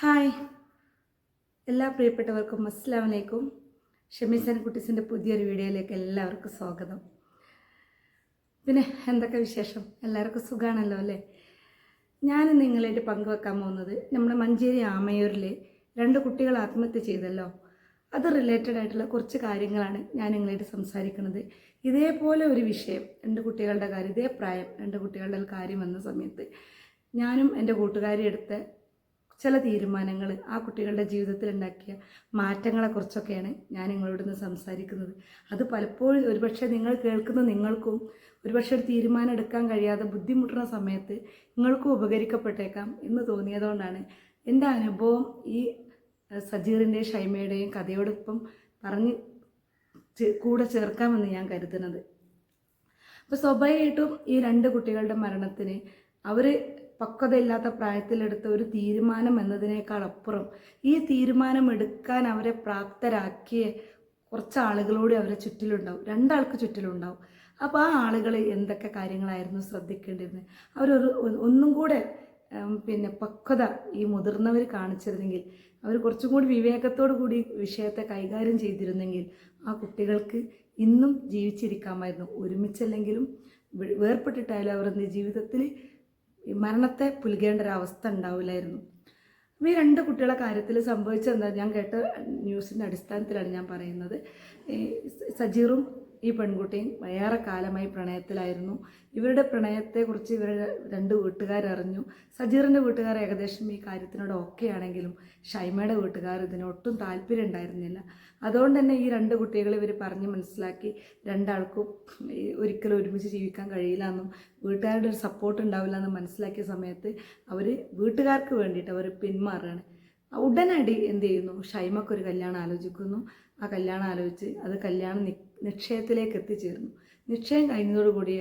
Hi. എല്ലാ പ്രിയപ്പെട്ടവർക്കും അസ്സാം വലൈക്കും ഷമീസൻ കുട്ടീസിന്റെ പുതിയൊരു വീഡിയോയിലേക്ക് എല്ലാവർക്കും സ്വാഗതം. പിന്നെ എന്തൊക്കെ വിശേഷം? എല്ലാവർക്കും സുഖമാണല്ലോ അല്ലേ? ഞാൻ നിങ്ങളായിട്ട് പങ്കുവെക്കാൻ പോകുന്നത് നമ്മുടെ മഞ്ചേരി ആമയൂരിൽ രണ്ട് കുട്ടികൾ ആത്മഹത്യ ചെയ്തല്ലോ. അത് റിലേറ്റഡ് ആയിട്ടുള്ള കുറച്ച് കാര്യങ്ങളാണ് ഞാൻ നിങ്ങളായിട്ട് സംസാരിക്കുന്നത്. ഇതേപോലെ ഒരു വിഷയം രണ്ട് കുട്ടികളുടെ കാര്യം ഇതേ പ്രായം രണ്ട് കുട്ടികളുടെ കാര്യം വന്ന സമയത്ത് ഞാനും എന്റെ കൂട്ടുകാരി എടുത്ത ചില തീരുമാനങ്ങൾ ആ കുട്ടികളുടെ ജീവിതത്തിൽ ഉണ്ടാക്കിയ മാറ്റങ്ങളെക്കുറിച്ചൊക്കെയാണ് ഞാൻ നിങ്ങളോട് ഇന്ന് സംസാരിക്കുന്നത്. അത് പലപ്പോഴും ഒരുപക്ഷെ നിങ്ങൾ കേൾക്കുന്ന നിങ്ങൾക്കും ഒരുപക്ഷെ ഒരു തീരുമാനം എടുക്കാൻ കഴിയാതെ ബുദ്ധിമുട്ടുന്ന സമയത്ത് നിങ്ങൾക്കും ഉപകരിക്കപ്പെട്ടേക്കാം എന്ന് തോന്നിയതുകൊണ്ടാണ് എന്റെ അനുഭവം ഈ സജീറിന്റെയും ഷൈമയുടെയും കഥയോടൊപ്പം പറഞ്ഞ് കൂടെ ചേർക്കാമെന്ന് ഞാൻ കരുതുന്നത്. അപ്പോൾ സ്വാഭാവികമായിട്ടും ഈ രണ്ട് കുട്ടികളുടെ മരണത്തിന് അവർ പക്വതയില്ലാത്ത പ്രായത്തിലെടുത്ത ഒരു തീരുമാനം എന്നതിനേക്കാൾ അപ്പുറം ഈ തീരുമാനം എടുക്കാൻ അവരെ പ്രാപ്തരാക്കിയ കുറച്ച് ആളുകളോട് അവരെ ചുറ്റിലുണ്ടാവും. രണ്ടാൾക്ക് ചുറ്റിലുണ്ടാവും. അപ്പോൾ ആ ആളുകൾ എന്തൊക്കെ കാര്യങ്ങളായിരുന്നു ശ്രദ്ധിക്കേണ്ടിരുന്നത്? അവരൊരു ഒന്നും കൂടെ പിന്നെ പക്വത ഈ മുതിർന്നവർ കാണിച്ചിരുന്നെങ്കിൽ അവർ കുറച്ചും കൂടി വിവേകത്തോടു കൂടി വിഷയത്തെ കൈകാര്യം ചെയ്തിരുന്നെങ്കിൽ ആ കുട്ടികൾക്ക് ഇന്നും ജീവിച്ചിരിക്കാമായിരുന്നു. ഒരുമിച്ചല്ലെങ്കിലും വേർപെട്ടിട്ടായാലും അവർ ജീവിതത്തിൽ മരണത്തെ പുലുകേണ്ട ഒരവസ്ഥ ഉണ്ടാവില്ലായിരുന്നു. ഈ രണ്ട് കുട്ടികളെ കാര്യത്തിൽ സംഭവിച്ചത് എന്താ ഞാൻ കേട്ട ന്യൂസിന്റെ അടിസ്ഥാനത്തിലാണ് ഞാൻ പറയുന്നത്. സജീറും ഈ പെൺകുട്ടിയും ഏറെ കാലമായി പ്രണയത്തിലായിരുന്നു. ഇവരുടെ പ്രണയത്തെക്കുറിച്ച് ഇവരുടെ രണ്ട് വീട്ടുകാരറിഞ്ഞു. സജീറിന്റെ വീട്ടുകാർ ഏകദേശം ഈ കാര്യത്തിനോട് ഓക്കെ ആണെങ്കിലും ഷൈമയുടെ വീട്ടുകാർ ഇതിനൊട്ടും താല്പര്യം ഉണ്ടായിരുന്നില്ല. അതുകൊണ്ട് തന്നെ ഈ രണ്ട് കുട്ടികളെ ഇവർ പറഞ്ഞ് മനസ്സിലാക്കി രണ്ടാൾക്കും ഒരിക്കലും ഒരുമിച്ച് ജീവിക്കാൻ കഴിയില്ല എന്നും വീട്ടുകാരുടെ ഒരു സപ്പോർട്ട് ഉണ്ടാവില്ല എന്ന് മനസ്സിലാക്കിയ സമയത്ത് അവർ വീട്ടുകാർക്ക് വേണ്ടിയിട്ട് അവർ പിന്മാറുകയാണ്. ഉടനടി എന്ത് ചെയ്യുന്നു? ഷൈമക്കൊരു കല്യാണം ആലോചിക്കുന്നു. ആ കല്യാണം ആലോചിച്ച് അത് കല്യാണം നിക്ഷയത്തിലേക്ക് എത്തിച്ചേർന്നു നിശ്ചയം കഴിഞ്ഞതോടുകൂടി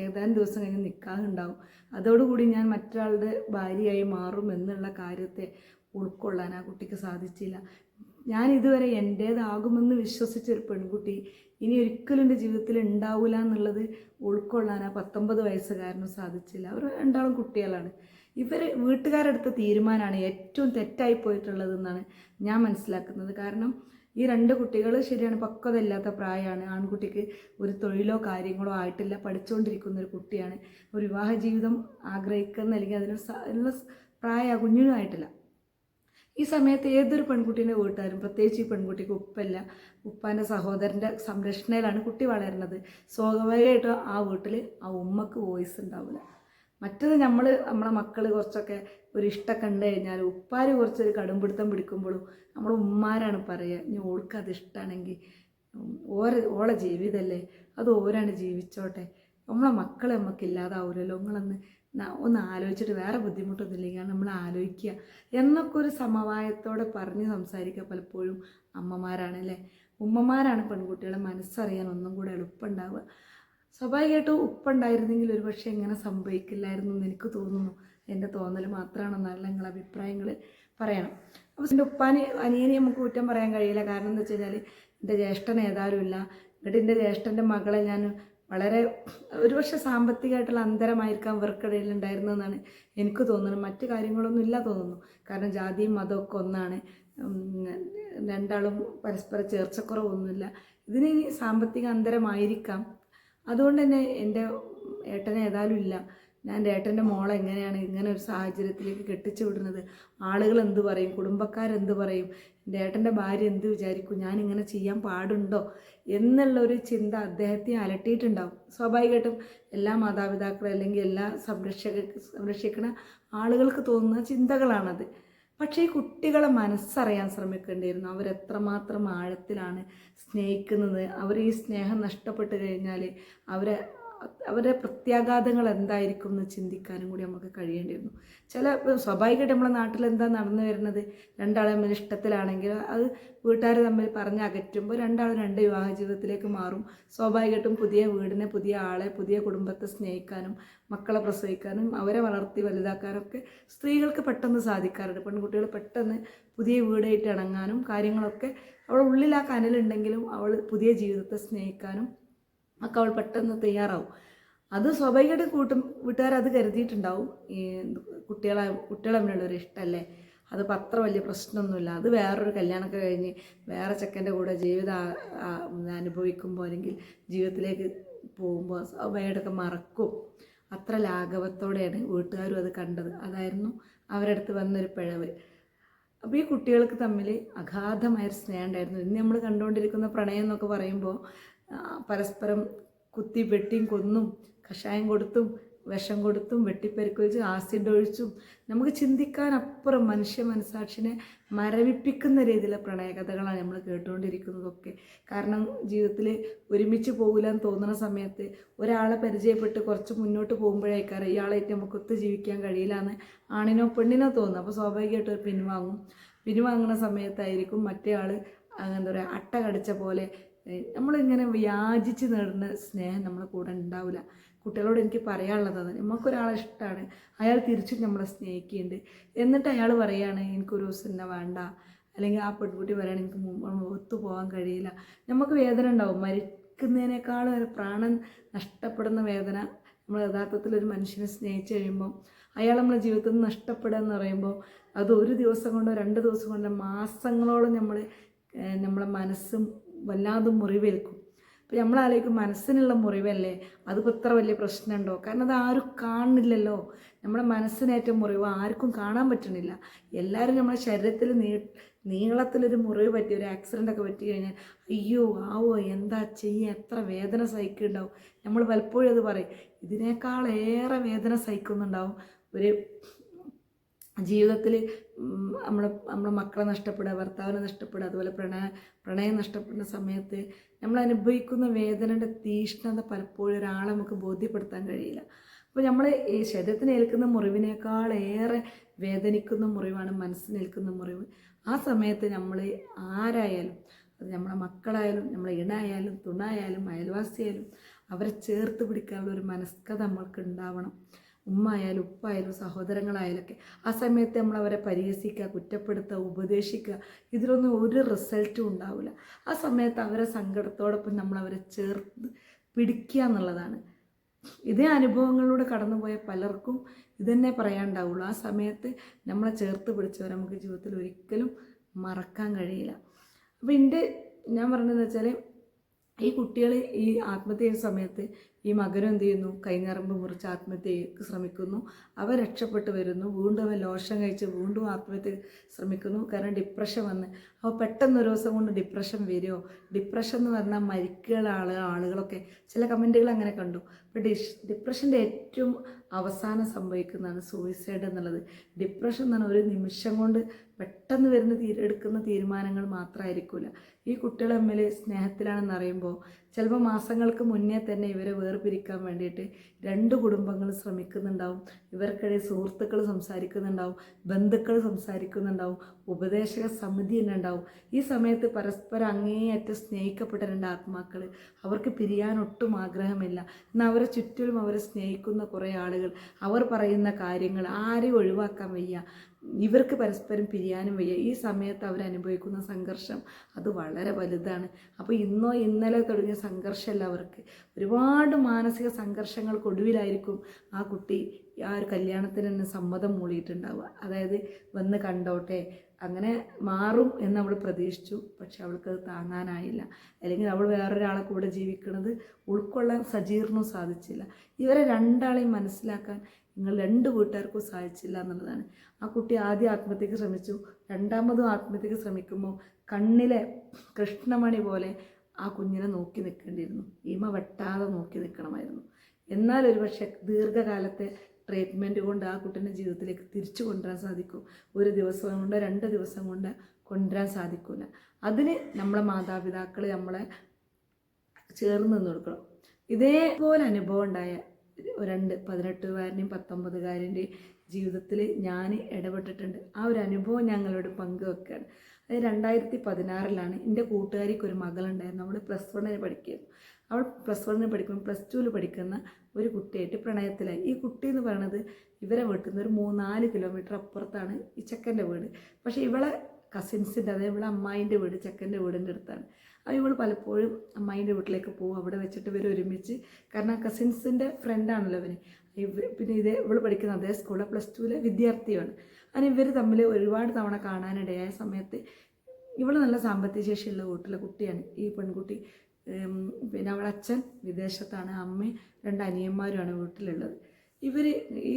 ഏതാനും ദിവസം കഴിഞ്ഞ് നിൽക്കാറുണ്ടാവും അതോടുകൂടി ഞാൻ മറ്റൊരാളുടെ ഭാര്യയായി മാറും എന്നുള്ള കാര്യത്തെ ഉൾക്കൊള്ളാൻ ആ കുട്ടിക്ക് സാധിച്ചില്ല. ഞാൻ ഇതുവരെ എന്റേതാകുമെന്ന് വിശ്വസിച്ച ഒരു പെൺകുട്ടി ഇനി ഒരിക്കലും എന്റെ ജീവിതത്തിൽ ഉണ്ടാവില്ല എന്നുള്ളത് ഉൾക്കൊള്ളാൻ ആ പത്തൊമ്പത് വയസ്സുകാരനും സാധിച്ചില്ല. അവർ രണ്ടാളും കുട്ടികളാണ്. ഇവർ വീട്ടുകാരെടുത്ത തീരുമാനമാണ് ഏറ്റവും തെറ്റായി പോയിട്ടുള്ളതെന്നാണ് ഞാൻ മനസ്സിലാക്കുന്നത്. കാരണം ഈ രണ്ട് കുട്ടികൾ ശരിയാണ് പക്വത ഇല്ലാത്ത പ്രായമാണ്. ആൺകുട്ടിക്ക് ഒരു തൊഴിലോ കാര്യങ്ങളോ ആയിട്ടില്ല. പഠിച്ചുകൊണ്ടിരിക്കുന്ന ഒരു കുട്ടിയാണ്. ഒരു വിവാഹ ജീവിതം ആഗ്രഹിക്കുന്ന അല്ലെങ്കിൽ അതിന് അതിനുള്ള പ്രായ കുഞ്ഞിനും ആയിട്ടില്ല. ഈ സമയത്ത് ഏതൊരു പെൺകുട്ടീന്റെ വീട്ടുകാരും പ്രത്യേകിച്ച് ഈ പെൺകുട്ടിക്ക് ഉപ്പല്ല. ഉപ്പാന്റെ സഹോദരന്റെ സംരക്ഷണയിലാണ് കുട്ടി വളരുന്നത്. സ്വാഭാവികമായിട്ടും ആ വീട്ടിൽ ആ ഉമ്മക്ക് വോയിസ് ഉണ്ടാവില്ല. മറ്റത് നമ്മൾ നമ്മളെ മക്കൾ കുറച്ചൊക്കെ ഒരു ഇഷ്ടം കണ്ടു കഴിഞ്ഞാൽ ഉപ്പാർ കുറച്ചൊരു കടുംപിടുത്തം പിടിക്കുമ്പോഴും നമ്മൾ ഉമ്മാരാണ് പറയുക ഇനി ഓൾക്ക് അത് ഇഷ്ടമാണെങ്കിൽ ഓര ഓളെ ജീവിതമല്ലേ അത് ഓരാണ് ജീവിച്ചോട്ടെ. നമ്മളെ മക്കൾ നമുക്ക് ഇല്ലാതാവില്ലല്ലോ നിങ്ങളൊന്ന് ഒന്ന് ആലോചിച്ചിട്ട് വേറെ ബുദ്ധിമുട്ടൊന്നുമില്ലെങ്കിൽ നമ്മൾ ആലോചിക്കുക. എന്നൊക്കെ ഒരു സമവായത്തോടെ പറഞ്ഞ് സംസാരിക്കുക പലപ്പോഴും അമ്മമാരാണ് അല്ലേ? ഉമ്മമാരാണ് പെൺകുട്ടികളെ മനസ്സറിയാൻ ഒന്നും കൂടെ എളുപ്പമുണ്ടാവുക. സ്വാഭാവികമായിട്ടും ഉപ്പുണ്ടായിരുന്നെങ്കിൽ ഒരു പക്ഷേ ഇങ്ങനെ സംഭവിക്കില്ലായിരുന്നു എന്ന് എനിക്ക് തോന്നുന്നു. എന്റെ തോന്നൽ മാത്രമാണെന്നല്ല നിങ്ങൾ അഭിപ്രായങ്ങൾ പറയണം. അപ്പോൾ എന്റെ ഉപ്പാന് അനിയനെ നമുക്ക് കുറ്റം പറയാൻ കഴിയില്ല. കാരണം എന്താ വെച്ച് കഴിഞ്ഞാൽ എന്റെ ജ്യേഷ്ഠൻ ഏതാരും ഇല്ല. എന്നിട്ട് എന്റെ ജ്യേഷ്ഠന്റെ മകളെ ഞാൻ വളരെ ഒരുപക്ഷെ സാമ്പത്തികമായിട്ടുള്ള അന്തരമായിരിക്കാം ഇവർക്കിടയിൽ ഉണ്ടായിരുന്നതെന്നാണ് എനിക്ക് തോന്നുന്നത്. മറ്റു കാര്യങ്ങളൊന്നും ഇല്ല തോന്നുന്നു. കാരണം ജാതിയും മതവും ഒക്കെ ഒന്നാണ് രണ്ടാളും പരസ്പര ചേർച്ചക്കുറവൊന്നുമില്ല. ഇതിന് സാമ്പത്തിക അന്തരമായിരിക്കാം. അതുകൊണ്ട് തന്നെ എന്റെ ഏട്ടനെ ഏതായാലും ഇല്ല. ഞാൻ ഏട്ടന്റെ മോളെ എങ്ങനെയാണ് ഇങ്ങനെ ഒരു സാഹചര്യത്തിലേക്ക് കെട്ടിച്ചു വിടുന്നത്? ആളുകൾ എന്ത് പറയും? കുടുംബക്കാരെന്ത് പറയും? എന്റെ ഏട്ടന്റെ ഭാര്യ എന്ത് വിചാരിക്കും? ഞാൻ ഇങ്ങനെ ചെയ്യാൻ പാടുണ്ടോ? എന്നുള്ളൊരു ചിന്ത അദ്ദേഹത്തെ അലട്ടിയിട്ടുണ്ടാവും. സ്വാഭാവികമായിട്ടും എല്ലാ മാതാപിതാക്കളും അല്ലെങ്കിൽ എല്ലാ സംരക്ഷക സംരക്ഷിക്കുന്ന ആളുകൾക്ക് തോന്നുന്ന ചിന്തകളാണത്. പക്ഷേ ഈ കുട്ടികളെ മനസ്സറിയാൻ ശ്രമിക്കേണ്ടിയിരുന്നു. അവരെത്രമാത്രം ആഴത്തിലാണ് സ്നേഹിക്കുന്നത്. അവർ ഈ സ്നേഹം നഷ്ടപ്പെട്ടു കഴിഞ്ഞാൽ അവരെ അവരുടെ പ്രത്യാഘാതങ്ങൾ എന്തായിരിക്കും എന്ന് ചിന്തിക്കാനും കൂടി നമുക്ക് കഴിയേണ്ടിയിരുന്നു. ചില സ്വാഭാവികമായിട്ട് നമ്മുടെ നാട്ടിൽ എന്താ നടന്നു വരുന്നത്? രണ്ടാളും തമ്മിൽ ഇഷ്ടത്തിലാണെങ്കിൽ അത് വീട്ടുകാർ തമ്മിൽ പറഞ്ഞ് അകറ്റുമ്പോൾ രണ്ടാളും രണ്ട് വിവാഹ ജീവിതത്തിലേക്ക് മാറും. സ്വാഭാവികമായിട്ടും പുതിയ വീടിനെ പുതിയ ആളെ പുതിയ കുടുംബത്തെ സ്നേഹിക്കാനും മക്കളെ പ്രസവിക്കാനും അവരെ വളർത്തി വലുതാക്കാനൊക്കെ സ്ത്രീകൾക്ക് പെട്ടെന്ന് സാധിക്കാറുണ്ട്. പെൺകുട്ടികൾ പെട്ടെന്ന് പുതിയ വീടായിട്ട് ഇണങ്ങാനും കാര്യങ്ങളൊക്കെ അവൾ ഉള്ളിൽ ആ കനലുണ്ടെങ്കിലും അവൾ പുതിയ ജീവിതത്തെ സ്നേഹിക്കാനും ഒക്കെ അവൾ പെട്ടെന്ന് തയ്യാറാവും. അത് സ്വാഭാവികമായിട്ട് കൂട്ടും വീട്ടുകാർ അത് കരുതിയിട്ടുണ്ടാവും. ഈ കുട്ടികളെ കുട്ടികളെ തമ്മിലുള്ളൊരു ഇഷ്ടമല്ലേ അതിപ്പോൾ അത്ര വലിയ പ്രശ്നമൊന്നുമില്ല. അത് വേറൊരു കല്യാണമൊക്കെ കഴിഞ്ഞ് വേറെ ചെക്കന്റെ കൂടെ ജീവിതം അനുഭവിക്കുമ്പോൾ അല്ലെങ്കിൽ ജീവിതത്തിലേക്ക് പോകുമ്പോൾ അവയുടെയൊക്കെ മറക്കും. അത്ര ലാഘവത്തോടെയാണ് വീട്ടുകാരും അത് കണ്ടത്. അതായിരുന്നു അവരുടെ അടുത്ത് വന്നൊരു പിഴവ്. അപ്പോൾ ഈ കുട്ടികൾക്ക് തമ്മിൽ അഗാധമായൊരു സ്നേഹം ഉണ്ടായിരുന്നു. ഇന്ന് നമ്മൾ കണ്ടുകൊണ്ടിരിക്കുന്ന പ്രണയം എന്നൊക്കെ പറയുമ്പോൾ പരസ്പരം കുത്തി വെട്ടിയും കൊന്നും കഷായം കൊടുത്തും വിഷം കൊടുത്തും വെട്ടിപ്പരിക്കൊഴിച്ച് ആസിഡ് ഒഴിച്ചും നമുക്ക് ചിന്തിക്കാനപ്പുറം മനുഷ്യ മനസാക്ഷിനെ മരവിപ്പിക്കുന്ന രീതിയിലുള്ള പ്രണയകഥകളാണ് നമ്മൾ കേട്ടുകൊണ്ടിരിക്കുന്നതൊക്കെ. കാരണം ജീവിതത്തിൽ ഒരുമിച്ച് പോകില്ല എന്ന് തോന്നുന്ന സമയത്ത് ഒരാളെ പരിചയപ്പെട്ട് കുറച്ച് മുന്നോട്ട് പോകുമ്പോഴേക്കാറ് ഇയാളായിട്ട് നമുക്ക് ഒത്തു ജീവിക്കാൻ കഴിയില്ല എന്ന് ആണിനോ പെണ്ണിനോ തോന്നും അപ്പോൾ സ്വാഭാവികമായിട്ട് ഒരു പിൻവാങ്ങും. പിൻവാങ്ങുന്ന സമയത്തായിരിക്കും മറ്റേ ആൾ എന്താ പറയുക അട്ട കടിച്ച പോലെ നമ്മളിങ്ങനെ വ്യാജിച്ച് നേടുന്ന സ്നേഹം നമ്മളെ കൂടെ ഉണ്ടാവില്ല കുട്ടികളോട് എനിക്ക് പറയാനുള്ളത് അത് നമുക്കൊരാളെ ഇഷ്ടമാണ് അയാൾ തിരിച്ചും നമ്മളെ സ്നേഹിക്കുന്നുണ്ട്. എന്നിട്ട് അയാൾ പറയുകയാണ് എനിക്കൊരു ദിവസം എന്നെ വേണ്ട. അല്ലെങ്കിൽ ആ പെൺകുട്ടി പറയുകയാണ് എനിക്ക് ഒത്തു പോകാൻ കഴിയില്ല. നമുക്ക് വേദന ഉണ്ടാവും. മരിക്കുന്നതിനേക്കാളും ഒരു പ്രാണൻ നഷ്ടപ്പെടുന്ന വേദന നമ്മൾ യഥാർത്ഥത്തിൽ ഒരു മനുഷ്യനെ സ്നേഹിച്ച് കഴിയുമ്പോൾ അയാൾ നമ്മളെ ജീവിതത്തിൽ നിന്ന് നഷ്ടപ്പെടുക എന്ന് പറയുമ്പോൾ അത് ഒരു ദിവസം കൊണ്ടോ രണ്ട് ദിവസം കൊണ്ടോ മാസങ്ങളോളം നമ്മൾ നമ്മളെ മനസ്സും വല്ലാതെ മുറിവേൽക്കും. അപ്പോൾ നമ്മളാലേക്കും മനസ്സിനുള്ള മുറിവല്ലേ? അതിപ്പോൾ ഇത്ര വലിയ പ്രശ്നമുണ്ടോ? കാരണം അത് ആരും കാണുന്നില്ലല്ലോ. നമ്മുടെ മനസ്സിനേറ്റ മുറിവ് ആർക്കും കാണാൻ പറ്റുന്നില്ല. എല്ലാവരും നമ്മുടെ ശരീരത്തിൽ നീ നീളത്തിലൊരു മുറിവ് പറ്റി ഒരു ആക്സിഡന്റ് ഒക്കെ പറ്റി കഴിഞ്ഞാൽ അയ്യോ ആവോ എന്താ ചെയ്യുക എത്ര വേദന സഹിക്കുന്നുണ്ടാവും നമ്മൾ പലപ്പോഴും അത് പറയും. ഇതിനേക്കാളേറെ വേദന സഹിക്കുന്നുണ്ടാവും. ഒരു ജീവിതത്തിൽ നമ്മുടെ നമ്മുടെ മക്കളെ നഷ്ടപ്പെടുക ഭർത്താവിനെ നഷ്ടപ്പെടുക അതുപോലെ പ്രണയ പ്രണയം നഷ്ടപ്പെടുന്ന സമയത്ത് നമ്മൾ അനുഭവിക്കുന്ന വേദനയുടെ തീഷ്ണത പലപ്പോഴും ഒരാളെ നമുക്ക് ബോധ്യപ്പെടുത്താൻ കഴിയില്ല. അപ്പോൾ നമ്മൾ ഈ ശരീരത്തിന് ഏൽക്കുന്ന മുറിവിനേക്കാൾ ഏറെ വേദനിക്കുന്ന മുറിവാണ് മനസ്സിനേൽക്കുന്ന മുറിവ്. ആ സമയത്ത് നമ്മൾ ആരായാലും അത് നമ്മളെ മക്കളായാലും നമ്മളെ ഇണായാലും തുണായാലും അയൽവാസിയായാലും അവരെ ചേർത്ത് പിടിക്കാനുള്ള ഒരു മനസ്കത നമ്മൾക്ക് ഉണ്ടാവണം. ഉമ്മ ആയാലും ഉപ്പായാലും സഹോദരങ്ങളായാലും ഒക്കെ ആ സമയത്ത് നമ്മൾ അവരെ പരിഹസിക്കുക കുറ്റപ്പെടുത്തുക ഉപദേശിക്കുക. ഇതിലൊന്നും ഒരു റിസൾട്ടും ഉണ്ടാവില്ല. ആ സമയത്ത് അവരെ സങ്കടത്തോടൊപ്പം നമ്മൾ അവരെ ചേർത്ത് പിടിക്കുക എന്നുള്ളതാണ്. ഇതേ അനുഭവങ്ങളിലൂടെ കടന്നുപോയ പലർക്കും ഇതന്നെ പറയാണ്ടാവുള്ളൂ ആ സമയത്ത് നമ്മളെ ചേർത്ത് പിടിച്ചവരെ നമുക്ക് ജീവിതത്തിൽ ഒരിക്കലും മറക്കാൻ കഴിയില്ല. അപ്പോൾ എന്റെ ഞാൻ പറഞ്ഞതെന്ന് വെച്ചാൽ ഈ കുട്ടികൾ ഈ ആത്മഹത്യ സമയത്ത് ഈ മകനും എന്ത് ചെയ്യുന്നു? കൈഞ്ഞറമ്പ് മുറിച്ച് ആത്മഹത്യക്ക് ശ്രമിക്കുന്നു. അവ രക്ഷപ്പെട്ട് വരുന്നു. വീണ്ടും അവൻ ലോഷൻ കഴിച്ച് വീണ്ടും ആത്മഹത്യ ശ്രമിക്കുന്നു. കാരണം ഡിപ്രഷൻ വന്ന്. അപ്പോൾ പെട്ടെന്ന് ഒരു ദിവസം കൊണ്ട് ഡിപ്രഷൻ വരുമോ ഡിപ്രഷൻ എന്ന് പറഞ്ഞാൽ മരിക്കുന്ന ആൾ ആളുകളൊക്കെ ചില കമന്റുകൾ അങ്ങനെ കണ്ടു. അപ്പോൾ ഡിഷ് ഡിപ്രഷന്റെ ഏറ്റവും അവസാനം സംഭവിക്കുന്നതാണ് സൂയിസൈഡ് എന്നുള്ളത്. ഡിപ്രഷൻ എന്ന് പറഞ്ഞാൽ ഒരു നിമിഷം കൊണ്ട് പെട്ടെന്ന് വരുന്ന തീ എടുക്കുന്ന തീരുമാനങ്ങൾ മാത്രമായിരിക്കില്ല ഈ കുട്ടികൾ തമ്മിൽ സ്നേഹത്തിലാണെന്ന് അറിയുമ്പോൾ ചിലപ്പോൾ മാസങ്ങൾക്ക് മുന്നേ തന്നെ ഇവരെ വേർപിരിക്കാൻ വേണ്ടിയിട്ട് രണ്ട് കുടുംബങ്ങൾ ശ്രമിക്കുന്നുണ്ടാവും. ഇവർക്കിടയിൽ സുഹൃത്തുക്കൾ സംസാരിക്കുന്നുണ്ടാവും ബന്ധുക്കൾ സംസാരിക്കുന്നുണ്ടാവും ഉപദേശക സമിതി തന്നെ ഉണ്ടാവും. ഈ സമയത്ത് പരസ്പരം അങ്ങേയറ്റം സ്നേഹിക്കപ്പെട്ട രണ്ട് ആത്മാക്കൾ അവർക്ക് പിരിയാൻ ഒട്ടും ആഗ്രഹമില്ല. എന്നാൽ അവരെ ചുറ്റിലും അവരെ സ്നേഹിക്കുന്ന കുറേ ആളുകൾ അവർ പറയുന്ന കാര്യങ്ങൾ ആരെയും ഒഴിവാക്കാൻ വയ്യ. ഇവർക്ക് പരസ്പരം പിരിയാനും വയ്യ. ഈ സമയത്ത് അവരനുഭവിക്കുന്ന സംഘർഷം അത് വളരെ വലുതാണ്. അപ്പോൾ ഇന്നോ ഇന്നലെ തുടങ്ങിയ സംഘർഷമല്ല അവർക്ക്. ഒരുപാട് മാനസിക സംഘർഷങ്ങൾക്കൊടുവിലായിരിക്കും ആ കുട്ടി ആ ഒരു കല്യാണത്തിന് തന്നെ സമ്മതം മൂളിയിട്ടുണ്ടാവുക. അതായത് വന്ന് കണ്ടോട്ടെ അങ്ങനെ മാറും എന്ന് അവൾ പ്രതീക്ഷിച്ചു. പക്ഷെ അവൾക്ക് അത് താങ്ങാനായില്ല. അല്ലെങ്കിൽ അവൾ വേറൊരാളെ കൂടെ ജീവിക്കുന്നത് ഉൾക്കൊള്ളാൻ സജീർണവും സാധിച്ചില്ല. ഇവരെ രണ്ടാളെയും മനസ്സിലാക്കാൻ നിങ്ങൾ രണ്ട് വീട്ടുകാർക്കും സാധിച്ചില്ല എന്നുള്ളതാണ്. ആ കുട്ടി ആദ്യം ആത്മഹത്യക്ക് ശ്രമിച്ചു. രണ്ടാമതും ആത്മഹത്യക്ക് ശ്രമിക്കുമ്പോൾ കണ്ണിലെ കൃഷ്ണമണി പോലെ ആ കുഞ്ഞിനെ നോക്കി നിൽക്കേണ്ടിയിരുന്നു. ഈമ വെട്ടാതെ നോക്കി നിൽക്കണമായിരുന്നു. എന്നാൽ ഒരു പക്ഷേ ദീർഘകാലത്തെ ട്രീറ്റ്മെന്റ് കൊണ്ട് ആ കുട്ടീന്റെ ജീവിതത്തിലേക്ക് തിരിച്ചു കൊണ്ടുവരാൻ സാധിക്കും. ഒരു ദിവസം കൊണ്ട് രണ്ട് ദിവസം കൊണ്ട് കൊണ്ടുവരാൻ സാധിക്കില്ല അതിന് നമ്മളെ മാതാപിതാക്കൾ നമ്മളെ ചേർന്ന് നിന്ന് ഇതേപോലെ അനുഭവം ഉണ്ടായ രണ്ട് പതിനെട്ടുകാരന്റെയും പത്തൊമ്പതുകാരന്റെയും ജീവിതത്തിൽ ഞാൻ ഇടപെട്ടിട്ടുണ്ട്. ആ ഒരു അനുഭവം ഞങ്ങളോട് പങ്കുവെക്കുകയാണ് അത് രണ്ടായിരത്തി പതിനാറിലാണ് എന്റെ കൂട്ടുകാരിക്ക് ഒരു മകളുണ്ടായിരുന്നു അവൾ പ്ലസ് വണ്ണിന് പഠിക്കുകയായിരുന്നു. അവൾ പ്ലസ് വണ്ണിന് പഠിക്കുമ്പോൾ പ്ലസ് ടുവിൽ പഠിക്കുന്ന ഒരു കുട്ടിയായിട്ട് പ്രണയത്തിലായി. ഈ കുട്ടി എന്ന് പറയുന്നത് ഇവരെ വീട്ടിൽ നിന്ന് ഒരു മൂന്നാൽ കിലോമീറ്റർ അപ്പുറത്താണ് ഈ ചെക്കന്റെ വീട്. പക്ഷേ ഇവളെ കസിൻസിന്റെ അതായത് ഇവളെ അമ്മായിന്റെ വീട് ചെക്കന്റെ വീടിന്റെ അടുത്താണ്. അപ്പോൾ ഇവൾ പലപ്പോഴും അമ്മായിന്റെ വീട്ടിലേക്ക് പോകും. അവിടെ വെച്ചിട്ട് ഇവർ ഒരുമിച്ച് കാരണം കസിൻസിന്റെ ഫ്രണ്ടാണല്ലോ അവന് പിന്നെ ഇതേ ഇവൾ പഠിക്കുന്ന അതേ സ്കൂളിലെ പ്ലസ് ടുവിലെ വിദ്യാർത്ഥിയാണ്. അങ്ങനെ ഇവർ തമ്മിൽ ഒരുപാട് തവണ കാണാനിടയായ സമയത്ത് ഇവൾ നല്ല സാമ്പത്തിക ശേഷിയുള്ള വീട്ടിലെ കുട്ടിയാണ് ഈ പെൺകുട്ടി. പിന്നെ അവളെ അച്ഛൻ വിദേശത്താണ് അമ്മയും രണ്ട് അനിയന്മാരുമാണ് വീട്ടിലുള്ളത്. ഇവർ ഈ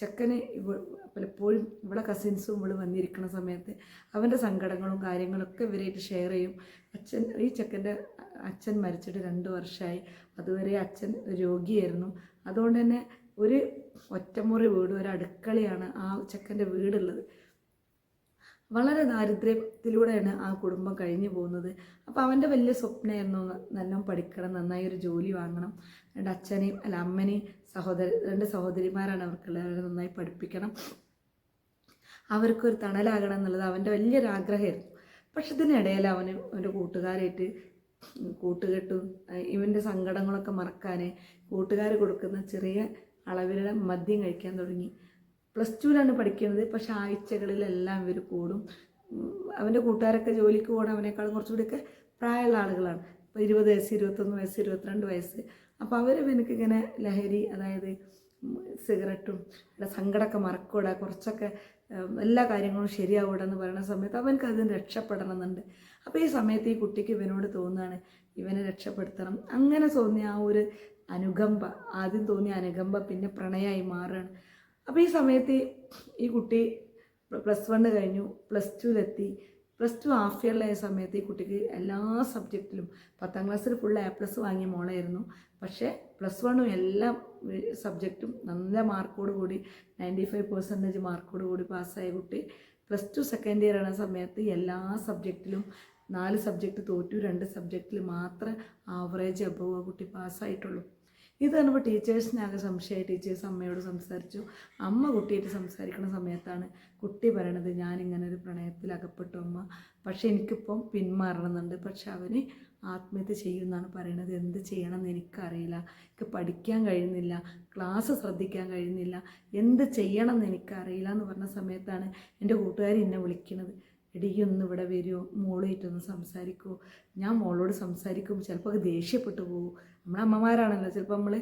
ചെക്കന് ഇവ പലപ്പോഴും ഇവിടെ കസിൻസും ഇവിടെ വന്നിരിക്കുന്ന സമയത്ത് അവന്റെ സങ്കടങ്ങളും കാര്യങ്ങളൊക്കെ ഇവരായിട്ട് ഷെയർ ചെയ്യും. അച്ഛൻ ഈ ചെക്കന്റെ അച്ഛൻ മരിച്ചിട്ട് രണ്ട് വർഷമായി. അതുവരെ അച്ഛൻ രോഗിയായിരുന്നു. അതുകൊണ്ട് തന്നെ ഒരു ഒറ്റമുറി വീട് ഒരു അടുക്കളയാണ് ആ ചെക്കന്റെ വീടുള്ളത്. വളരെ ദാരിദ്ര്യത്തിലൂടെയാണ് ആ കുടുംബം കഴിഞ്ഞു പോകുന്നത്. അപ്പോൾ അവന്റെ വലിയ സ്വപ്നമായിരുന്നു നല്ലോണം പഠിക്കണം നന്നായി ഒരു ജോലി വാങ്ങണം. രണ്ട് അച്ഛനെയും അല്ല അമ്മനെയും സഹോദര രണ്ട് സഹോദരിമാരാണ് അവർക്കുള്ളത് അവരെ നന്നായി പഠിപ്പിക്കണം. അവർക്കൊരു തണലാകണം എന്നുള്ളത് അവന്റെ വലിയൊരു ആഗ്രഹമായിരുന്നു. പക്ഷെ ഇതിനിടയിൽ അവന് അവന്റെ കൂട്ടുകാരായിട്ട് കൂട്ടുകെട്ടും ഇവന്റെ സങ്കടങ്ങളൊക്കെ മറക്കാൻ കൂട്ടുകാർ കൊടുക്കുന്ന ചെറിയ അളവിലുള്ള മദ്യം കഴിക്കാൻ തുടങ്ങി. പ്ലസ് ടുവിലാണ് പഠിക്കുന്നത്. പക്ഷെ ആഴ്ചകളിലെല്ലാം ഇവർ കൂടും. അവന്റെ കൂട്ടുകാരൊക്കെ ജോലിക്ക് പോകണം അവനേക്കാളും കുറച്ചുകൂടിയൊക്കെ പ്രായമുള്ള ആളുകളാണ്. ഇപ്പോൾ ഇരുപത് വയസ്സ് ഇരുപത്തൊന്ന് വയസ്സ് ഇരുപത്തിരണ്ട് വയസ്സ്. അപ്പോൾ അവർ എനിക്കിങ്ങനെ ലഹരി അതായത് സിഗരറ്റും അല്ല സങ്കടമൊക്കെ മറക്കൂട കുറച്ചൊക്കെ എല്ലാ കാര്യങ്ങളും ശരിയാവൂടെ എന്ന് പറയുന്ന സമയത്ത് അവനക്ക് അതിന് രക്ഷപ്പെടണം എന്നുണ്ട് അപ്പോൾ ഈ സമയത്ത് ഈ കുട്ടിക്ക് ഇവനോട് തോന്നുകയാണ് ഇവനെ രക്ഷപ്പെടുത്തണം. അങ്ങനെ തോന്നിയ ആ ഒരു അനുകമ്പ ആദ്യം തോന്നിയ അനുകമ്പ പിന്നെ പ്രണയമായി മാറുകയാണ്. അപ്പോൾ ഈ സമയത്ത് ഈ- കുട്ടി പ്ലസ് വണ് കഴിഞ്ഞു പ്ലസ് ടുവിലെത്തി പ്ലസ് ടു ഹാഫ് ഇയറിലായ സമയത്ത് ഈ കുട്ടിക്ക് എല്ലാ സബ്ജക്റ്റിലും പത്താം ക്ലാസ്സിൽ ഫുൾ എ പ്ലസ് വാങ്ങിയ മോളായിരുന്നു. പക്ഷേ പ്ലസ് വണ്ണും എല്ലാ സബ്ജക്റ്റും നല്ല മാർക്കോട് കൂടി നയന്റി ഫൈവ് പെർസെന്റേജ് മാർക്കോട് കൂടി പാസ്സായ കുട്ടി പ്ലസ് ടു സെക്കൻഡ് ഇയർ ആണ് സമയത്ത് എല്ലാ സബ്ജക്റ്റിലും നാല് സബ്ജക്റ്റ് തോറ്റു രണ്ട് സബ്ജക്റ്റിൽ മാത്രം ആവറേജ് അബവ് കുട്ടി പാസ്സായിട്ടുള്ളൂ ഇത് കാണുമ്പോൾ ടീച്ചേഴ്സിനാകെ സംശയമായി. ടീച്ചേഴ്സ് അമ്മയോട് സംസാരിച്ചു. അമ്മ കുട്ടിയായിട്ട് സംസാരിക്കുന്ന സമയത്താണ് കുട്ടി പറയണത് ഞാനിങ്ങനെ ഒരു പ്രണയത്തിൽ അകപ്പെട്ടു അമ്മ. പക്ഷേ എനിക്കിപ്പം പിന്മാറണമെന്നുണ്ട്. പക്ഷെ അവന് ആത്മഹത്യ ചെയ്യുമെന്നാണ് പറയണത്. എന്ത് ചെയ്യണമെന്ന് എനിക്കറിയില്ല. എനിക്ക് പഠിക്കാൻ കഴിയുന്നില്ല. ക്ലാസ് ശ്രദ്ധിക്കാൻ കഴിയുന്നില്ല. എന്ത് ചെയ്യണമെന്ന് എനിക്കറിയില്ല എന്ന് പറഞ്ഞ സമയത്താണ് എന്റെ കൂട്ടുകാരി എന്നെ വിളിക്കുന്നത് ഈ ഒന്ന് ഇവിടെ വരുമോ മോളായിട്ടൊന്ന് സംസാരിക്കുമോ ഞാൻ മോളോട് സംസാരിക്കും. ചിലപ്പോൾ ദേഷ്യപ്പെട്ടു പോകും നമ്മളെ അമ്മമാരാണല്ലോ. ചിലപ്പോൾ നമ്മൾ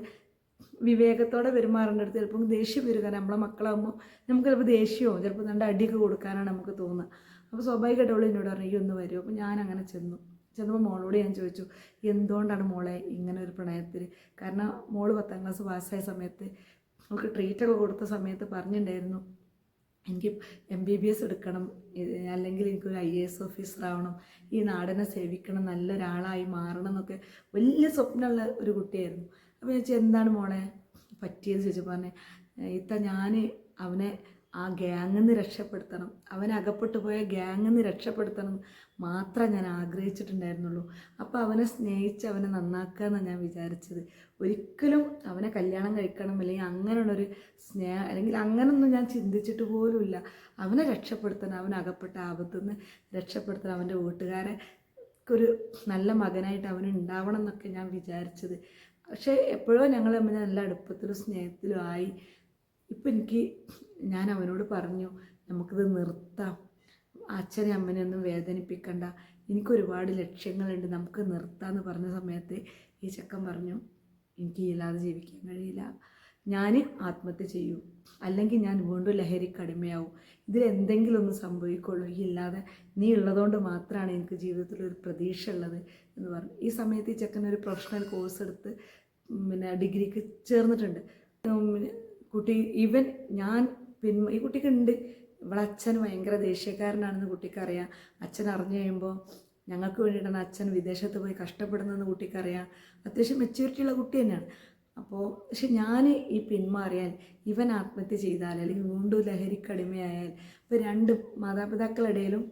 വിവേകത്തോടെ പെരുമാറേണ്ടടുത്ത് ചിലപ്പോൾ ദേഷ്യം വരും നമ്മളെ മക്കളാകുമ്പോൾ നമുക്ക് ചിലപ്പോൾ ദേഷ്യമോ ചിലപ്പോൾ നല്ല അടിയൊക്കെ കൊടുക്കാനാണ് നമുക്ക് തോന്നുക. അപ്പോൾ സ്വാഭാവികമായിട്ട് അവൾ എന്നോട് പറഞ്ഞു ഈ ഒന്ന് വരുമോ അപ്പോൾ ഞാൻ അങ്ങനെ ചെന്നു. ചെന്നപ്പോൾ മോളോട് ഞാൻ ചോദിച്ചു എന്തുകൊണ്ടാണ് മോളെ ഇങ്ങനെ ഒരു പ്രണയത്തിൽ കാരണം മോൾ പത്താം ക്ലാസ് പാസ്സായ സമയത്ത് അവൾക്ക് ട്രീറ്റൊക്കെ കൊടുത്ത സമയത്ത് പറഞ്ഞിട്ടുണ്ടായിരുന്നു എനിക്ക് എം ബി ബി എസ് എടുക്കണം അല്ലെങ്കിൽ എനിക്കൊരു ഐ എ എസ് ഓഫീസർ ആവണം ഈ നാടിനെ സേവിക്കണം നല്ലൊരാളായി മാറണം എന്നൊക്കെ വലിയ സ്വപ്നമുള്ള ഒരു കുട്ടിയായിരുന്നു. അപ്പോൾ ചോദിച്ചാൽ ചോദിച്ചു എന്താണ് മോളെ? പറ്റിയെന്ന് ചോദിച്ചപ്പോൾ പറഞ്ഞേ ഇത്ത ഞാൻ അവനെ ആ ഗ്യാങ്ങിൽ നിന്ന് രക്ഷപ്പെടുത്തണം. അവൻ അകപ്പെട്ടു പോയ ഗ്യാങ്ങിൽ നിന്ന് രക്ഷപ്പെടുത്തണം മാത്രമേ ഞാൻ ആഗ്രഹിച്ചിട്ടുണ്ടായിരുന്നുള്ളൂ. അപ്പോൾ അവനെ സ്നേഹിച്ച് അവനെ നന്നാക്കുക എന്നാണ് ഞാൻ വിചാരിച്ചത്. ഒരിക്കലും അവനെ കല്യാണം കഴിക്കണം അല്ലെങ്കിൽ അങ്ങനെയുള്ളൊരു സ്നേഹ അല്ലെങ്കിൽ അങ്ങനൊന്നും ഞാൻ ചിന്തിച്ചിട്ട് പോലുമില്ല അവനെ രക്ഷപ്പെടുത്തണം. അവൻ അകപ്പെട്ട ആപത്തു രക്ഷപ്പെടുത്തണം. അവന്റെ വീട്ടുകാരെ ഒരു നല്ല മകനായിട്ട് അവന് ഉണ്ടാവണം എന്നൊക്കെ ഞാൻ വിചാരിച്ചത്. പക്ഷേ എപ്പോഴോ ഞങ്ങൾ തമ്മിൽ നല്ല അടുപ്പത്തിലും സ്നേഹത്തിലും ആയി. ഇപ്പം എനിക്ക് ഞാൻ അവനോട് പറഞ്ഞു നമുക്കിത് നിർത്താം. അച്ഛനെ അമ്മനെ ഒന്നും വേദനിപ്പിക്കണ്ട. എനിക്കൊരുപാട് ലക്ഷ്യങ്ങളുണ്ട്. നമുക്ക് നിർത്താമെന്ന് പറഞ്ഞ സമയത്ത് ഈ ചക്കൻ പറഞ്ഞു എനിക്ക് ഇല്ലാതെ ജീവിക്കാൻ കഴിയില്ല. ഞാൻ ആത്മഹത്യ ചെയ്യൂ. അല്ലെങ്കിൽ ഞാൻ വീണ്ടും ലഹരിക്ക് അടിമയാവും ഇതിൽ എന്തെങ്കിലും ഒന്ന് സംഭവിക്കുള്ളൂ ഇല്ലാതെ നീ ഉള്ളതുകൊണ്ട് മാത്രമാണ് എനിക്ക് ജീവിതത്തിൽ ഒരു പ്രതീക്ഷ ഉള്ളത് എന്ന് പറഞ്ഞു. ഈ സമയത്ത് ഈ ചെക്കൻ ഒരു പ്രൊഫഷണൽ കോഴ്സ് എടുത്ത് പിന്നെ ഡിഗ്രിക്ക് ചേർന്നിട്ടുണ്ട്. കുട്ടി ഇവൻ ഞാൻ പിൻ ഈ കുട്ടിക്ക് ഉണ്ട് ഇവളെ അച്ഛൻ ഭയങ്കര ദേഷ്യക്കാരനാണെന്ന് കുട്ടിക്കറിയാം. അച്ഛൻ അറിഞ്ഞു കഴിയുമ്പോൾ ഞങ്ങൾക്ക് വേണ്ടിയിട്ടാണ് അച്ഛൻ വിദേശത്ത് പോയി കഷ്ടപ്പെടുന്നതെന്ന് കുട്ടിക്കറിയാം. അത്യാവശ്യം മെച്യൂരിറ്റി ഉള്ള കുട്ടി തന്നെയാണ്. അപ്പോൾ പക്ഷെ ഞാൻ ഈ പിന്മാറിയാൽ ഇവൻ ആത്മഹത്യ ചെയ്താൽ അല്ലെങ്കിൽ വീണ്ടും ലഹരിക്കടിമയായാൽ ഇപ്പോൾ രണ്ട് മാതാപിതാക്കളുടെയിലും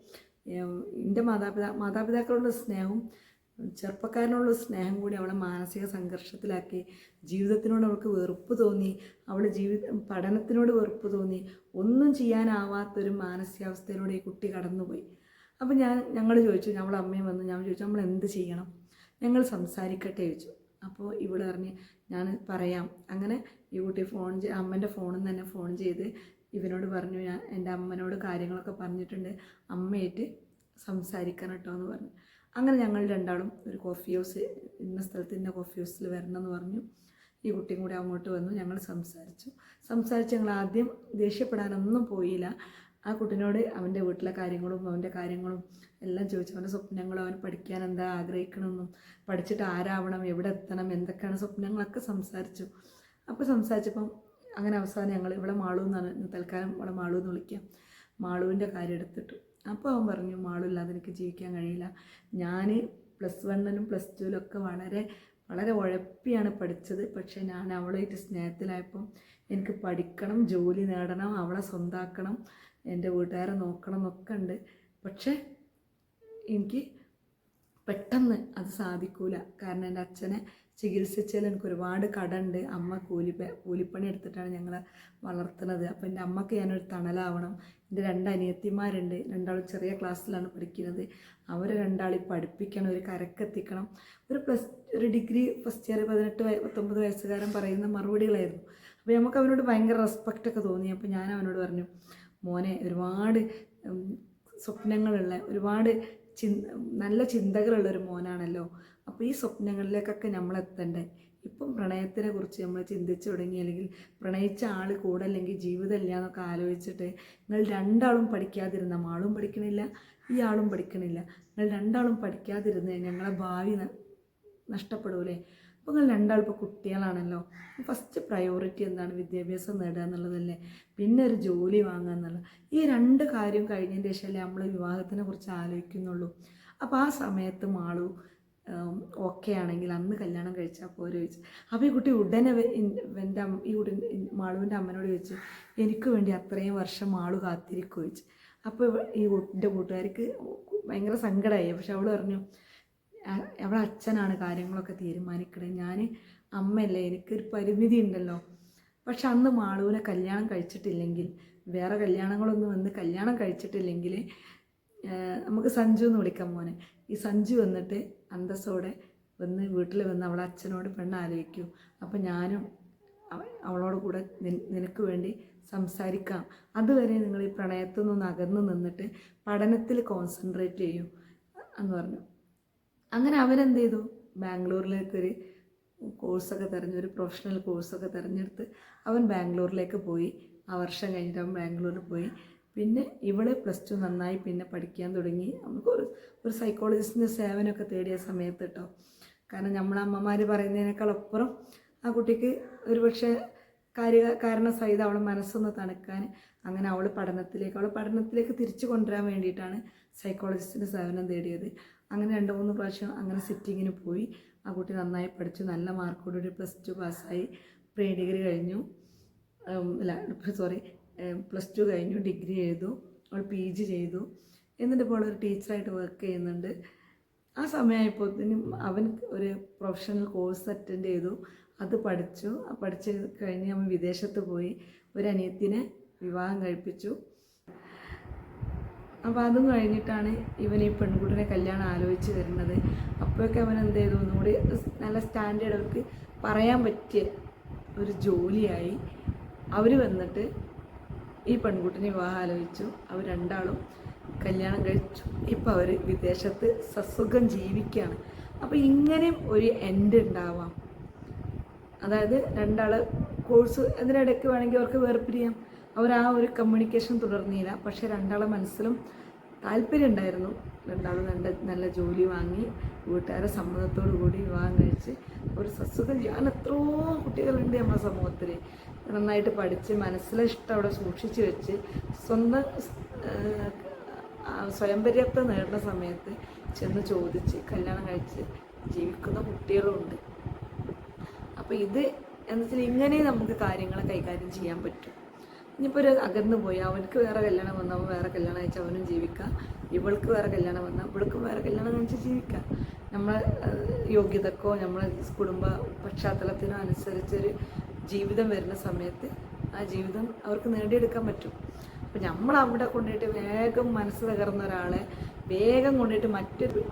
എന്റെ മാതാപിതാ മാതാപിതാക്കളുടെ സ്നേഹവും ചെറുപ്പക്കാരനോടുള്ള സ്നേഹം കൂടി അവളെ മാനസിക സംഘർഷത്തിലാക്കി ജീവിതത്തിനോട് അവൾക്ക് വെറുപ്പ് തോന്നി അവൾ ജീവിത പഠനത്തിനോട് വെറുപ്പ് തോന്നി ഒന്നും ചെയ്യാനാവാത്തൊരു മാനസികാവസ്ഥയിലൂടെ ഈ കുട്ടി കടന്നുപോയി. അപ്പോൾ ഞാൻ ഞങ്ങൾ ചോദിച്ചു ഞങ്ങൾ അമ്മയും വന്ന് ഞാൻ ചോദിച്ചു നമ്മൾ എന്ത് ചെയ്യണം? ഞങ്ങൾ സംസാരിക്കട്ടെ ചോദിച്ചു. അപ്പോൾ ഇവിടെ പറഞ്ഞ് ഞാൻ പറയാം. അങ്ങനെ ഈ കുട്ടി ഫോൺ അമ്മന്റെ ഫോണിൽ നിന്ന് തന്നെ ഫോൺ ചെയ്ത് ഇവനോട് പറഞ്ഞു ഞാൻ എന്റെ അമ്മനോട് കാര്യങ്ങളൊക്കെ പറഞ്ഞിട്ടുണ്ട്. അമ്മയായിട്ട് സംസാരിക്കണം കേട്ടോ എന്ന് പറഞ്ഞു. അങ്ങനെ ഞങ്ങൾ രണ്ടാളും ഒരു കോഫി ഹൗസ് ഇന്ന സ്ഥലത്ത് ഇന്ന കോഫി ഹൗസിൽ വരണം എന്ന് പറഞ്ഞു. ഈ കുട്ടിയും കൂടി അങ്ങോട്ട് വന്നു. ഞങ്ങൾ സംസാരിച്ചു. സംസാരിച്ച് ഞങ്ങൾ ആദ്യം ദേഷ്യപ്പെടാനൊന്നും പോയില്ല. ആ കുട്ടിനോട് അവന്റെ വീട്ടിലെ കാര്യങ്ങളും അവന്റെ കാര്യങ്ങളും എല്ലാം ചോദിച്ചു. അവന്റെ സ്വപ്നങ്ങളും അവൻ പഠിക്കാൻ എന്താ ആഗ്രഹിക്കണമെന്നും പഠിച്ചിട്ട് ആരാവണം എവിടെ എത്തണം എന്തൊക്കെയാണ് സ്വപ്നങ്ങളൊക്കെ സംസാരിച്ചു. അപ്പോൾ സംസാരിച്ചപ്പം അങ്ങനെ അവസാനം ഞങ്ങൾ ഇവിടെ മാളു എന്നാണ് തൽക്കാലം ഇവിടെ മാളു എന്ന് വിളിക്കാം. മാളുവിന്റെ കാര്യം എടുത്തിട്ട്. അപ്പോൾ അവൻ പറഞ്ഞു മാളു ഇല്ലാതെ എനിക്ക് ജീവിക്കാൻ കഴിയില്ല. ഞാൻ പ്ലസ് വണ്ണിനും പ്ലസ് ടുവിലൊക്കെ വളരെ വളരെ ഉഴപ്പിയാണ് പഠിച്ചത്. പക്ഷേ ഞാൻ അവളായിട്ട് സ്നേഹത്തിലായപ്പം എനിക്ക് പഠിക്കണം ജോലി നേടണം അവളെ സ്വന്താക്കണം എന്റെ വീട്ടുകാരെ നോക്കണം എന്നൊക്കെ ഉണ്ട്. പക്ഷേ എനിക്ക് പെട്ടെന്ന് അത് സാധിക്കൂല. കാരണം എന്റെ അച്ഛനെ ചികിത്സിച്ചാൽ എനിക്ക് ഒരുപാട് കടമുണ്ട്. അമ്മ കൂലി കൂലിപ്പണി എടുത്തിട്ടാണ് ഞങ്ങളെ വളർത്തുന്നത്. അപ്പോൾ എന്റെ അമ്മയ്ക്ക് ഞാനൊരു തണലാവണം. എന്റെ രണ്ട് അനിയത്തിമാരുണ്ട് രണ്ടാളും ചെറിയ ക്ലാസ്സിലാണ് പഠിക്കുന്നത്. അവരെ രണ്ടാളി പഠിപ്പിക്കണം ഒരു കരക്കെത്തിക്കണം. ഒരു പ്ലസ് ഒരു ഡിഗ്രി ഫസ്റ്റ് ഇയർ പതിനെട്ട് പത്തൊമ്പത് വയസ്സുകാരൻ പറയുന്ന മറുപടികളായിരുന്നു. അപ്പോൾ നമുക്ക് അവനോട് ഭയങ്കര റെസ്പെക്റ്റ് ഒക്കെ തോന്നി. അപ്പോൾ ഞാൻ അവനോട് പറഞ്ഞു മോനെ ഒരുപാട് സ്വപ്നങ്ങളുള്ള ഒരുപാട് ചിന് നല്ല ചിന്തകളുള്ള ഒരു മോനാണല്ലോ. അപ്പോൾ ഈ സ്വപ്നങ്ങളിലേക്കൊക്കെ നമ്മൾ എത്തണ്ടേ ഇപ്പം പ്രണയത്തിനെ കുറിച്ച് നമ്മൾ ചിന്തിച്ചു തുടങ്ങി അല്ലെങ്കിൽ പ്രണയിച്ച ആൾ കൂടെ അല്ലെങ്കിൽ ജീവിതമില്ല എന്നൊക്കെ ആലോചിച്ചിട്ട് നിങ്ങൾ രണ്ടാളും പഠിക്കാതിരുന്ന ആളും പഠിക്കണില്ല ഈ ആളും പഠിക്കണില്ല. നിങ്ങൾ രണ്ടാളും പഠിക്കാതിരുന്ന് ഞങ്ങളെ ഭാവി നഷ്ടപ്പെടൂലേ? അപ്പോൾ നിങ്ങൾ രണ്ടാൾ ഇപ്പോൾ കുട്ടികളാണല്ലോ. ഫസ്റ്റ് പ്രയോറിറ്റി എന്താണ്? വിദ്യാഭ്യാസം നേടുക എന്നുള്ളതല്ലേ. പിന്നെ ഒരു ജോലി വാങ്ങുക എന്നുള്ളത്. ഈ രണ്ട് കാര്യം കഴിഞ്ഞതിന് ശേഷമല്ലേ നമ്മൾ വിവാഹത്തിനെ കുറിച്ച് ആലോചിക്കുന്നുള്ളൂ. അപ്പോൾ ആ സമയത്ത് മാളു ഓക്കെ ആണെങ്കിൽ അന്ന് കല്യാണം കഴിച്ചാൽ പോരെ ചോദിച്ചു. അപ്പോൾ ഈ കുട്ടി ഉടനെ എന്റെ ഈ ഉടൻ മാളുവിന്റെ അമ്മനോട് ചോദിച്ചു എനിക്ക് വേണ്ടി അത്രയും വർഷം മാളു കാത്തിരിക്കും ചോദിച്ചു. അപ്പോൾ ഈ എന്റെ കൂട്ടുകാർക്ക് ഭയങ്കര സങ്കടമായി പക്ഷെ അവൾ പറഞ്ഞു "ആ- അവളെ അച്ഛനാണ് കാര്യങ്ങളൊക്കെ തീരുമാനിക്കണത് ഞാൻ അമ്മയല്ലേ എനിക്കൊരു പരിമിതി ഉണ്ടല്ലോ. പക്ഷെ അന്ന് മാളുവിനെ കല്യാണം കഴിച്ചിട്ടില്ലെങ്കിൽ വേറെ കല്യാണങ്ങളൊന്നും വന്ന് കല്യാണം കഴിച്ചിട്ടില്ലെങ്കിൽ നമുക്ക് സഞ്ജു എന്ന് വിളിക്കാം മോനെ. ഈ സഞ്ജു വന്നിട്ട് അന്തസ്സോടെ വന്ന് വീട്ടിൽ വന്ന് അവളെ അച്ഛനോട് പെണ്ണ് ആലോചിക്കും. അപ്പം ഞാനും അവളോട് കൂടെ നിനക്ക് വേണ്ടി സംസാരിക്കാം. അതുവരെ നിങ്ങൾ ഈ പ്രണയത്തിൽ നിന്ന് അകന്നു നിന്നിട്ട് പഠനത്തിൽ കോൺസെൻട്രേറ്റ് ചെയ്യും എന്ന് പറഞ്ഞു. അങ്ങനെ അവരെന്ത് ചെയ്തു? ബാംഗ്ലൂരിലേക്കൊരു കോഴ്സൊക്കെ തിരഞ്ഞു ഒരു പ്രൊഫഷണൽ കോഴ്സൊക്കെ തിരഞ്ഞെടുത്ത് അവൻ ബാംഗ്ലൂരിലേക്ക് പോയി. ആ വർഷം കഴിഞ്ഞിട്ട് അവൻ ബാംഗ്ലൂരിൽ പോയി. പിന്നെ ഇവൾ പ്ലസ് ടു നന്നായി പിന്നെ പഠിക്കാൻ തുടങ്ങി. നമുക്ക് ഒരു ഒരു സൈക്കോളജിസ്റ്റിന്റെ സേവനമൊക്കെ തേടിയ സമയത്ത് കേട്ടോ കാരണം നമ്മളെ അമ്മമാർ പറയുന്നതിനേക്കാൾ അപ്പുറം ആ കുട്ടിക്ക് ഒരുപക്ഷെ കാര്യ കാരണ സഹിത അവളെ മനസ്സൊന്ന് തണുക്കാൻ അങ്ങനെ അവൾ പഠനത്തിലേക്ക് അവൾ പഠനത്തിലേക്ക് തിരിച്ചു കൊണ്ടുവരാൻ വേണ്ടിയിട്ടാണ് സൈക്കോളജിസ്റ്റിന്റെ സേവനം തേടിയത്. അങ്ങനെ രണ്ട് മൂന്ന് പ്രാവശ്യം അങ്ങനെ സിറ്റിങ്ങിന് പോയി. ആ കുട്ടി നന്നായി പഠിച്ചു. നല്ല മാർക്കോടുകൂടി പ്ലസ് ടു പാസ്സായി പ്രീ ഡിഗ്രി കഴിഞ്ഞു. സോറി പ്ലസ് ടു കഴിഞ്ഞു ഡിഗ്രി ചെയ്തു അവൾ പി ജി ചെയ്തു. എന്നിട്ട് ഇപ്പോൾ ഒരു ടീച്ചറായിട്ട് വർക്ക് ചെയ്യുന്നുണ്ട്. ആ സമയമായപ്പോഴത്തേനും അവൻ ഒരു പ്രൊഫഷണൽ കോഴ്സ് അറ്റൻഡ് ചെയ്തു. അത് പഠിച്ചു. ആ പഠിച്ച് കഴിഞ്ഞ് അവൻ വിദേശത്ത് പോയി. ഒരു അനിയത്തിനെ വിവാഹം കഴിപ്പിച്ചു. അപ്പോൾ അതും കഴിഞ്ഞിട്ടാണ് ഇവൻ ഈ പെൺകുട്ടിനെ കല്യാണം ആലോചിച്ച് വരുന്നത്. അപ്പോഴൊക്കെ അവൻ എന്ത് ചെയ്തു? ഒന്നുകൂടി നല്ല സ്റ്റാൻഡേർഡ് അവർക്ക് പറയാൻ പറ്റിയ ഒരു ജോലിയായി. അവർ വന്നിട്ട് ഈ പെൺകുട്ടിനെ വിവാഹം ആലോചിച്ചു. അവർ രണ്ടാളും കല്യാണം കഴിച്ചു. ഇപ്പോൾ അവർ വിദേശത്ത് സസുഖം ജീവിക്കുകയാണ് അപ്പോൾ ഇങ്ങനെയും ഒരു എൻഡ് ഉണ്ടാവാം അതായത് രണ്ടാൾ കോഴ്സ് അതിനിടയ്ക്ക് വേണമെങ്കിൽ അവർക്ക് വേർപിരിയാം. അവർ ആ ഒരു കമ്മ്യൂണിക്കേഷൻ തുടർന്നില്ല. പക്ഷേ രണ്ടാളെ മനസ്സിലും താല്പര്യം ഉണ്ടായിരുന്നു. രണ്ടാളും നല്ല നല്ല ജോലി വാങ്ങി വീട്ടുകാരെ സമ്മതത്തോടു കൂടി വിവാഹം കഴിച്ച് ഒരു സസുഖം ചെയ്യാൻ എത്രയോ കുട്ടികളുണ്ട് നമ്മുടെ സമൂഹത്തിൽ നന്നായിട്ട് പഠിച്ച് മനസ്സിലെ ഇഷ്ടം അവിടെ സൂക്ഷിച്ച് വെച്ച് സ്വന്തം സ്വയം പര്യാപ്തം നേടുന്ന സമയത്ത് ചെന്ന് ചോദിച്ച് കല്യാണം കഴിച്ച് ജീവിക്കുന്ന കുട്ടികളുണ്ട്. അപ്പോൾ ഇത് എന്ന് വെച്ചാൽ ഇങ്ങനെ നമുക്ക് കാര്യങ്ങളെ കൈകാര്യം ചെയ്യാൻ പറ്റും. ഇനിയിപ്പോൾ ഒരു അകന്നു പോയി അവനക്ക് വേറെ കല്യാണം വന്നാൽ അവൻ വേറെ കല്യാണം കഴിച്ച് അവനും ജീവിക്കാം. ഇവൾക്ക് വേറെ കല്യാണം വന്നാൽ ഇവൾക്കും വേറെ കല്യാണം കഴിച്ച് ജീവിക്കാം. നമ്മളെ യോഗ്യതക്കോ നമ്മളെ കുടുംബ പശ്ചാത്തലത്തിനോ അനുസരിച്ചൊരു ജീവിതം വരുന്ന സമയത്ത് ആ ജീവിതം അവർക്ക് നേടിയെടുക്കാൻ പറ്റും. അപ്പം നമ്മൾ അവിടെ കൊണ്ടുപോയിട്ട് വേഗം മനസ്സ് തകർന്ന ഒരാളെ വേഗം കൊണ്ടുപോയിട്ട് മറ്റൊരു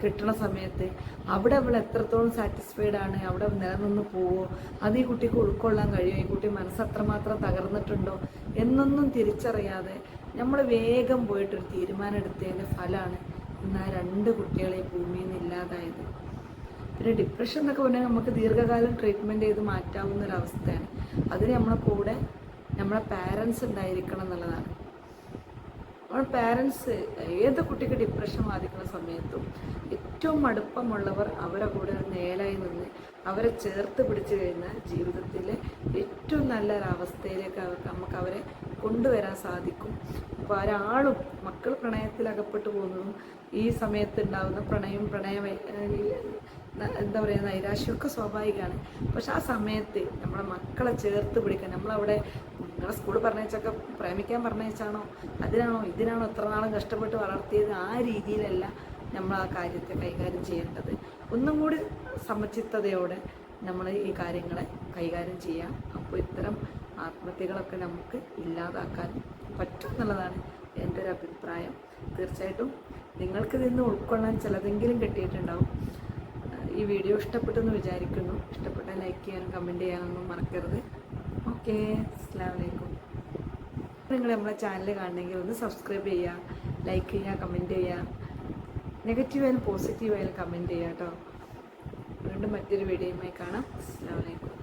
കിട്ടണ സമയത്ത് അവിടെ അവൾ എത്രത്തോളം സാറ്റിസ്ഫൈഡ് ആണ് അവിടെ നിലനിന്ന് പോവോ അത് ഈ കുട്ടിക്ക് ഉൾക്കൊള്ളാൻ കഴിയുമോ ഈ കുട്ടി മനസ്സ് അത്രമാത്രം തകർന്നിട്ടുണ്ടോ എന്നൊന്നും തിരിച്ചറിയാതെ നമ്മൾ വേഗം പോയിട്ടൊരു തീരുമാനം എടുത്തതിന്റെ ഫലമാണ് ഇന്ന് ആ രണ്ട് കുട്ടികളെ ഭൂമിയിൽ നിന്ന് ഇല്ലാതായത്. പിന്നെ ഡിപ്രഷൻ എന്നൊക്കെ പറഞ്ഞാൽ നമുക്ക് ദീർഘകാലം ട്രീറ്റ്മെന്റ് ചെയ്ത് മാറ്റാവുന്ന ഒരു അവസ്ഥയാണ്. അതിന് നമ്മളെ കൂടെ നമ്മളെ പാരൻസ് ഉണ്ടായിരിക്കണം എന്നുള്ളതാണ്. നമ്മൾ പാരൻസ് ഏത് കുട്ടിക്ക് ഡിപ്രഷൻ ബാധിക്കുന്ന സമയത്തും ഏറ്റവും അടുപ്പമുള്ളവർ അവരെ കൂടെ നേലായി നിന്ന് അവരെ ചേർത്ത് പിടിച്ചു കഴിഞ്ഞാൽ ജീവിതത്തിലെ ഏറ്റവും നല്ലൊരവസ്ഥയിലേക്ക് അവർക്ക് നമുക്ക് അവരെ കൊണ്ടുവരാൻ സാധിക്കും. അപ്പോൾ ഒരാളും മക്കൾ പ്രണയത്തിൽ അകപ്പെട്ടു പോകുന്നതും ഈ സമയത്ത് ഉണ്ടാകുന്ന പ്രണയം പ്രണയ എന്താ പറയുക നൈരാശ്യമൊക്കെ സ്വാഭാവികമാണ്. പക്ഷെ ആ സമയത്ത് നമ്മളെ മക്കളെ ചേർത്ത് പിടിക്കാൻ നമ്മളവിടെ നിങ്ങളെ സ്കൂളിൽ പറഞ്ഞേച്ചൊക്കെ പ്രേമിക്കാൻ പറഞ്ഞേച്ചാണോ അതിനാണോ ഇതിനാണോ എത്ര നാളും കഷ്ടപ്പെട്ട് വളർത്തിയത് ആ രീതിയിലല്ല നമ്മൾ ആ കാര്യത്തെ കൈകാര്യം ചെയ്യേണ്ടത്. ഒന്നും കൂടി സമചിത്തതയോടെ നമ്മൾ ഈ കാര്യങ്ങളെ കൈകാര്യം ചെയ്യാം. അപ്പോൾ ഇത്തരം ആത്മഹത്യകളൊക്കെ നമുക്ക് ഇല്ലാതാക്കാൻ പറ്റും എന്നുള്ളതാണ് എന്റെ ഒരു അഭിപ്രായം. തീർച്ചയായിട്ടും നിങ്ങൾക്ക് നിന്ന് ഉൾക്കൊള്ളാൻ ചിലതെങ്കിലും കിട്ടിയിട്ടുണ്ടാവും. ഈ വീഡിയോ ഇഷ്ടപ്പെട്ടെന്ന് വിചാരിക്കുന്നു. ഇഷ്ടപ്പെട്ടാൽ ലൈക്ക് ചെയ്യാനും കമന്റ് ചെയ്യാനൊന്നും മറക്കരുത്. ഓക്കെ അസ്സാം വലൈക്കും നിങ്ങൾ നമ്മളെ ചാനൽ കാണണമെങ്കിൽ ഒന്ന് സബ്സ്ക്രൈബ് ചെയ്യുക ലൈക്ക് ചെയ്യുക കമന്റ് ചെയ്യുക നെഗറ്റീവ് ആയാലും പോസിറ്റീവ് ആയാലും കമന്റ് ചെയ്യുക കേട്ടോ വീണ്ടും മറ്റൊരു വീഡിയോയുമായി കാണാം. അസ്സാം വലൈക്കും